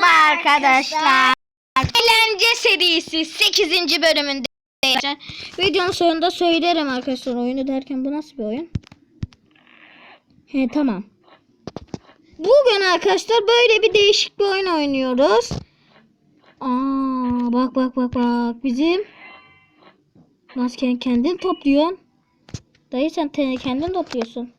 Merhaba arkadaşlar. Eğlence serisi 8. bölümünde. Videonun sonunda söylerim arkadaşlar oyunu derken bu nasıl bir oyun? He tamam. Bugün arkadaşlar böyle bir değişik bir oyun oynuyoruz. Aa bak bak bak bak bizim Masken kendin topluyorsun. Dayı sen kendin topluyorsun.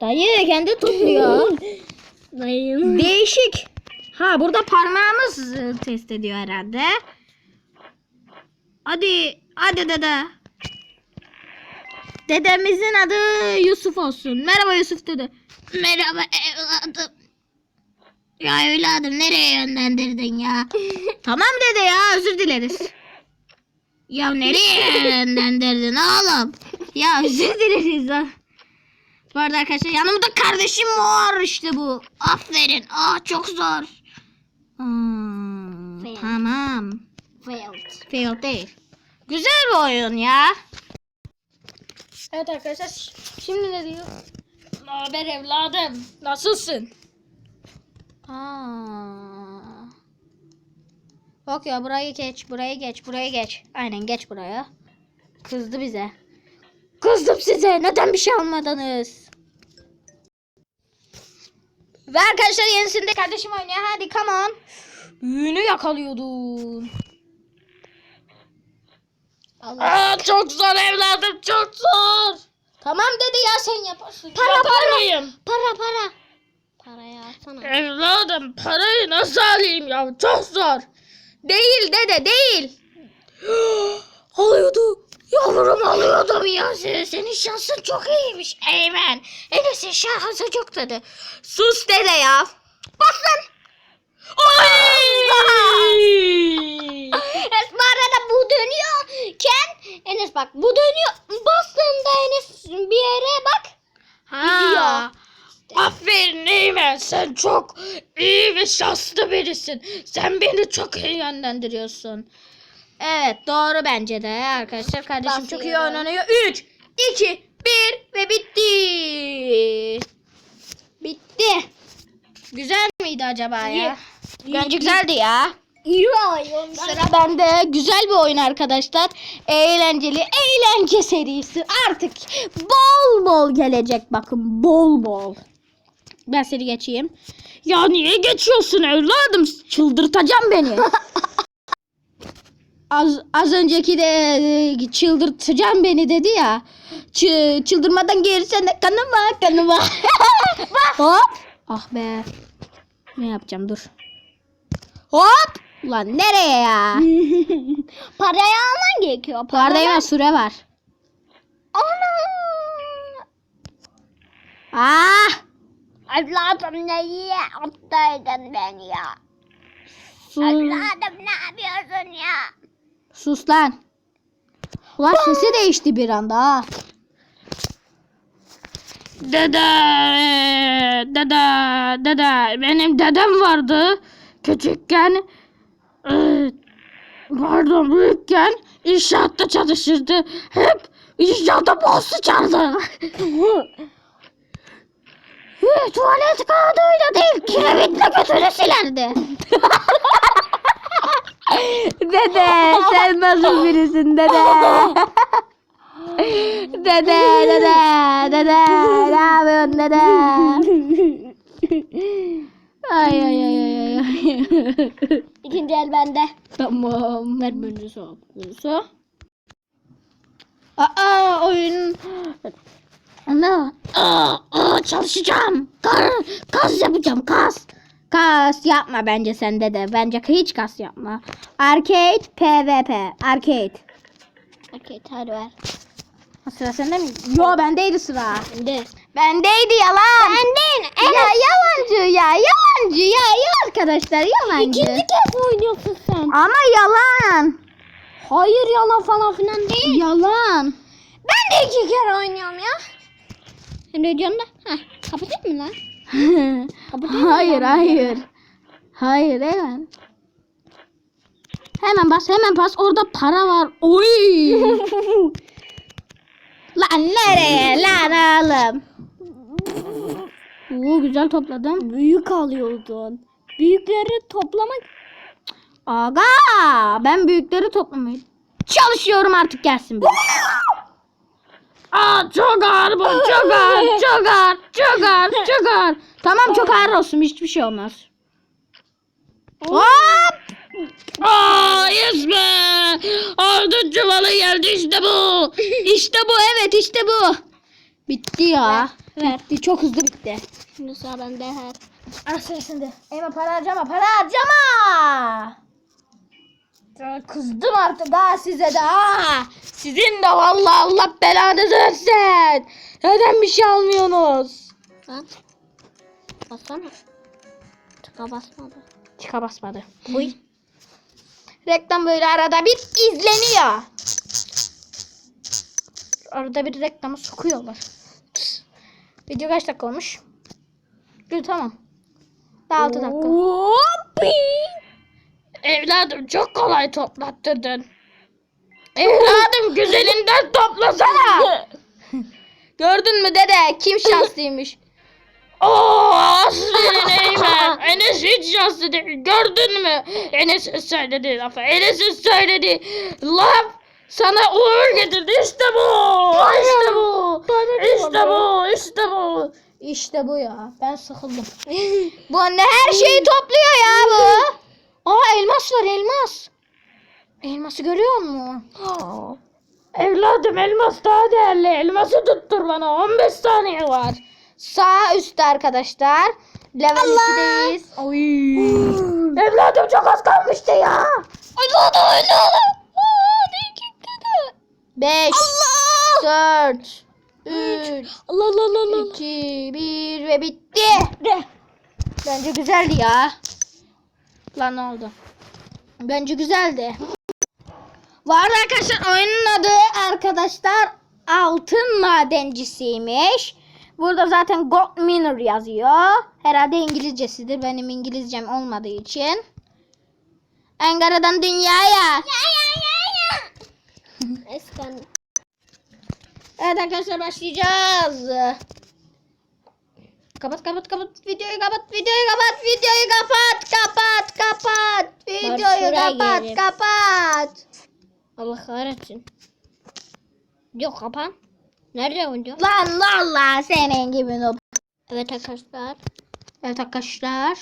Dayı kendi topluyor. Dayım. Değişik. Ha burada parmağımız test ediyor herhalde. Hadi hadi dede. Dedemizin adı Yusuf olsun. Merhaba Yusuf dede. Merhaba evladım. Ya evladım nereye yönlendirdin ya? tamam dede ya özür dileriz. Ya nereye yönlendirdin oğlum? Ya özür dileriz ha. Bu arada arkadaşlar yanımda kardeşim var işte bu. Aferin. Aa çok zor. Hmm, Fail. tamam. Failed. Fail değil. Güzel bir oyun ya. Evet arkadaşlar şimdi ne diyor? Ne haber evladım? Nasılsın? Aa. Yok ya burayı geç, burayı geç, burayı geç. Aynen geç buraya. Kızdı bize. Kızdım size. Neden bir şey almadınız? Ve arkadaşlar yenisinde kardeşim oynuyor. Hadi come on. Büyünü yakalıyordun. Aa, çok zor evladım çok zor. Tamam dedi ya sen yaparsın. Para, para. mıyım? Para para. Parayı alsana. Evladım parayı nasıl alayım ya çok zor. Değil dede değil. Alıyordu. Yavrum alıyordum ya. Senin, senin şansın çok iyiymiş. Eymen. Enes'in şansı çok dedi. Sus dede ya. Bas lan. Enes bu arada bu dönüyorken Enes bak bu dönüyor. Bastığında Enes bir yere bak. Ha. Aferin Eymen sen çok iyi ve şanslı birisin. Sen beni çok iyi yönlendiriyorsun. Evet doğru bence de arkadaşlar. Kardeşim çok iyi Basıyorum. oynanıyor. 3, 2, 1 ve bitti. Bitti. Güzel miydi acaba ya? Bence güzeldi ya. İyi oyun. Sıra bende. Güzel bir oyun arkadaşlar. Eğlenceli. Eğlence serisi artık bol bol gelecek bakın. Bol bol. Ben seni geçeyim. Ya niye geçiyorsun evladım? Çıldırtacağım beni. az, az önceki de e, çıldırtacağım beni dedi ya. Ç- çıldırmadan gelirsen kanıma kanıma. Hop. Ah be. Ne yapacağım dur. Hop. Ulan nereye ya? Parayı alman gerekiyor. Arada hemen süre var. Ana. Ah. Evladım neyi aptaydın beni ya? Evladım ne yapıyorsun ya? Sus lan. Ulan sesi değişti bir anda ha. Dede, dede, dede. Benim dedem vardı. Küçükken, e, pardon büyükken inşaatta çalışırdı. Hep inşaatta bol sıçardı. Tuvalet kağıdıyla değil, kirevitle götünü silerdi. dede, sen nasıl birisin dede? dede, dede, dede, ne yapıyorsun dede? Ay ay ay ay ay. İkinci el bende. tamam, ver bence soğuk. Aa, oyun. Ne? Aa, aa, çalışacağım. Kas, kas yapacağım, kas. Kas yapma bence sende de. Bence hiç kas yapma. Arcade PvP. Arcade. Okey hadi ver. Ha, Sıra sende mi? Yo bendeydi sıra. Bende. Bendeydi yalan. Benden. Ya yalancı ya yalancı ya ya arkadaşlar yalancı. İkinci kez oynuyorsun sen. Ama yalan. Hayır yalan falan filan değil. Yalan. Ben de iki kere oynuyorum ya. Sen de diyorsun da. Heh, kapatayım mı lan? Hayır hayır. Hayır hemen. Hemen bas hemen bas orada para var. Oy. lan nereye lan oğlum. Oo güzel topladım. Büyük alıyordun. Büyükleri toplamak. Aga ben büyükleri toplamayı çalışıyorum artık gelsin. Aa çok ağır bu çok ağır çok ağır çok ağır çok ağır. Tamam çok ağır olsun hiçbir şey olmaz. Hop. Aa yes be. Aldın çuvalı geldi işte bu. İşte bu evet işte bu. Bitti ya. Bitti çok hızlı bitti. Şimdi sıra bende her. Ah sırasında. Eyvah para harcama para harcama. Kızdım artık daha size de ha. Sizin de vallahi Allah belanızı versin. Neden bir şey almıyorsunuz? Lan. Bassana. Tıka basmadı. Çıka basmadı. Uy. Reklam böyle arada bir izleniyor. Arada bir reklamı sokuyorlar. Video kaç dakika olmuş? Gül tamam. Daha 6 dakika. Evladım çok kolay toplattırdın. Evladım güzelinden toplasana. Gördün mü dede kim şanslıymış? Oo aferin Eymen. Enes hiç şanslı değil. Gördün mü? Enes'in söylediği lafı. Enes'in söylediği laf sana uğur getirdi. İşte bu. İşte bu. İşte bu. İşte bu. İşte bu ya. Ben sıkıldım. bu anne her şeyi topluyor ya bu. Aa elmas var elmas. Elması görüyor musun? Evladım elmas daha değerli. Elması tuttur bana. 15 saniye var. Sağ üstte arkadaşlar. Level 2'deyiz. Oy. Evladım çok az kalmıştı ya. Evladım evladım. 5 4 3 Allah Allah Allah Allah. 2 1 ve bitti. Bence güzeldi ya. Lan ne oldu? Bence güzeldi. Vardı arkadaşlar oyunun adı arkadaşlar altın madencisiymiş. Burada zaten gold miner yazıyor. Herhalde İngilizcesidir. Benim İngilizcem olmadığı için. Ankara'dan dünyaya. Eskan. Evet arkadaşlar başlayacağız. Kapat kapat kapat videoyu kapat videoyu kapat videoyu kapat kapat kapat videoyu kapat kapat. Allah kahretsin. Yok kapan. Nerede oynuyor? Lan valla senin gibi noob. Evet arkadaşlar. Evet arkadaşlar.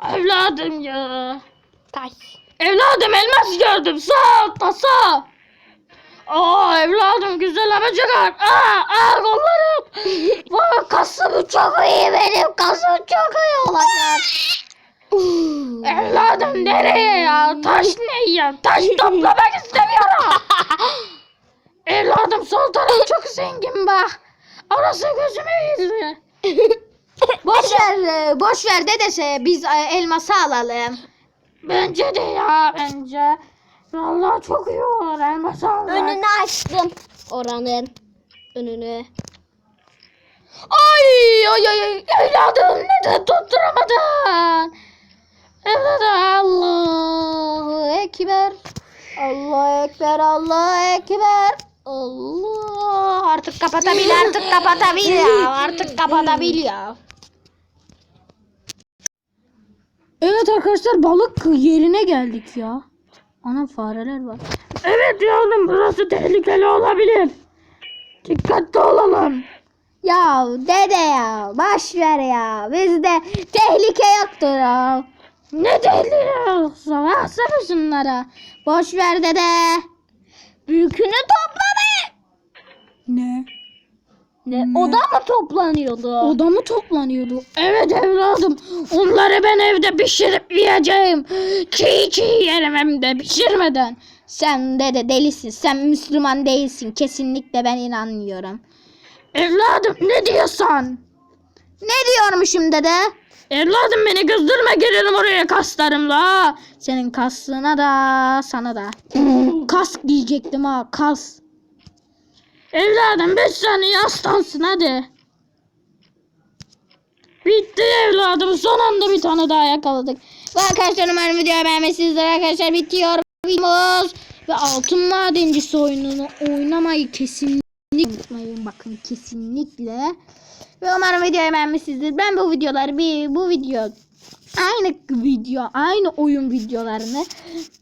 Evladım ya. Taş. Evladım elmas gördüm sağ altta sağ. Aa evladım güzel ama çıkar. Aa, aa kollarım. Vay kasım çok iyi benim kasım çok iyi olacak. Evladım nereye ya? Taş ne ya? Taş toplamak istemiyorum. Evladım sol taraf çok zengin bak. Orası gözüme yüzüyor. boş ver, boş ver dedese biz e, elması alalım. Bence de ya bence. Vallahi çok iyi olur elması almak. Önünü açtım. Oranın önünü. Ay ay ay evladım neden tutturamadın? Evladım Allahu Ekber. Allahu Ekber Allahu Ekber. Allah artık kapatabil artık kapatabil ya artık kapatabil ya. Evet arkadaşlar balık yerine geldik ya. Ana fareler var. Evet yavrum burası tehlikeli olabilir. Dikkatli olalım. Ya dede ya baş ver ya bizde tehlike yoktur ya. Ne tehlike yoksa baksana şunlara. Boş ver dede. Büyükünü topladı. Ne? Ne? O da mı toplanıyordu? Oda mı toplanıyordu? Evet evladım. Onları ben evde pişirip yiyeceğim. Çiğ çiğ yerim hem de pişirmeden. Sen dede delisin. Sen Müslüman değilsin. Kesinlikle ben inanmıyorum. Evladım ne diyorsun? Ne diyormuşum dede? Evladım beni kızdırma gelirim oraya kaslarımla. Senin kaslığına da sana da. Kask diyecektim ha kas. Evladım 5 saniye aslansın hadi. Bitti evladım. Son anda bir tane daha yakaladık. Ve arkadaşlar umarım videoyu beğenmişsinizdir arkadaşlar. Bitiyor videomuz. Ve altın madencisi oyununu oynamayı kesinlikle unutmayın. Bakın kesinlikle. Ve umarım videoyu beğenmişsinizdir. Ben bu videoları bir bu video aynı video aynı oyun videolarını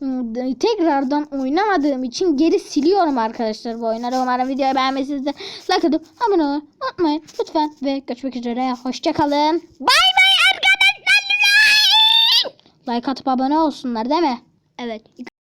ıı, tekrardan oynamadığım için geri siliyorum arkadaşlar bu oyunları. Umarım videoyu beğenmişsinizdir. Like atıp abone olmayı unutmayın lütfen ve görüşmek üzere. Hoşçakalın. Bay bay arkadaşlar. Like atıp abone olsunlar değil mi? Evet.